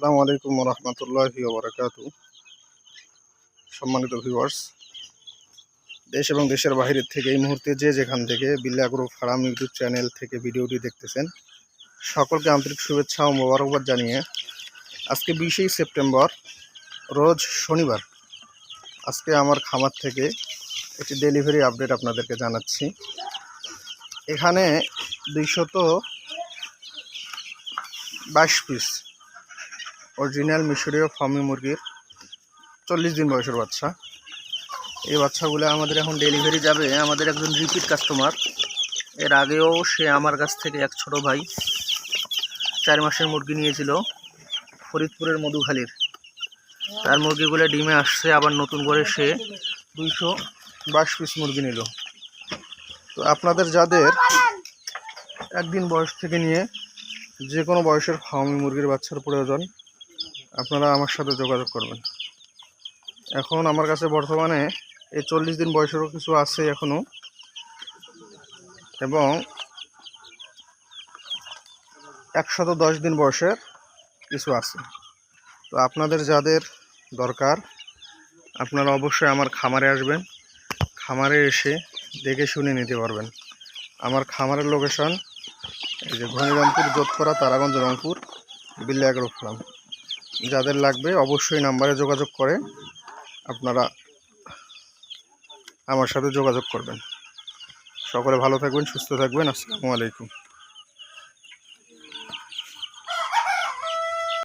আসসালামু আলাইকুম রহমতুল্লাহি ওবরাকাত। সম্মানিত ভিউয়ার্স দেশ এবং দেশের বাইরের থেকে এই মুহূর্তে যে যেখান থেকে বিল্লা গ্রুপ ফার্ম ইউটিউব চ্যানেল থেকে ভিডিওটি দেখতেছেন, সকলকে আন্তরিক শুভেচ্ছা ও মোবারকবাদ জানিয়ে আজকে বিশেই সেপ্টেম্বর, রোজ শনিবার, আজকে আমার খামার থেকে একটি ডেলিভারি আপডেট আপনাদেরকে জানাচ্ছি। এখানে দুইশত বাইশ পিস অরিজিনাল মিশরীয় ফার্মি মুরগির চল্লিশ দিন বয়সের বাচ্চা। এই বাচ্চাগুলো আমাদের এখন ডেলিভারি যাবে। আমাদের একজন রিপিট কাস্টমার এর আগেও সে আমার কাছ থেকে এক ছোট ভাই চার মাসের মুরগি নিয়েছিল, ফরিদপুরের মধুখালীর। তার মুরগিগুলো ডিমে আসছে, আবার নতুন করে সে দুইশো বাইশ পিস মুরগি নিল। তো আপনাদের যাদের একদিন বয়স থেকে নিয়ে যে কোনো বয়সের ফার্মি মুরগির বাচ্চার প্রয়োজন আপনারা আমার সাথে যোগাযোগ করবেন। এখন আমার কাছে বর্তমানে এই চল্লিশ দিন বয়সেরও কিছু আছে এখনও এবং একশত দশ দিন বয়সের কিছু আছে। তো আপনাদের যাদের দরকার, আপনারা অবশ্যই আমার খামারে আসবেন। খামারে এসে দেখে শুনে নিতে পারবেন। আমার খামারের লোকেশন এই যে ঘনিরামপুর যোধপুরা তারাগঞ্জ, রংপুর, বিল্লা ফার্ম যাদের লাগবে অবশ্যই নাম্বারে যোগাযোগ করে আপনারা আমার সাথে যোগাযোগ করবেন। সকলে ভালো থাকবেন, সুস্থ থাকবেন। আসসালামু আলাইকুম।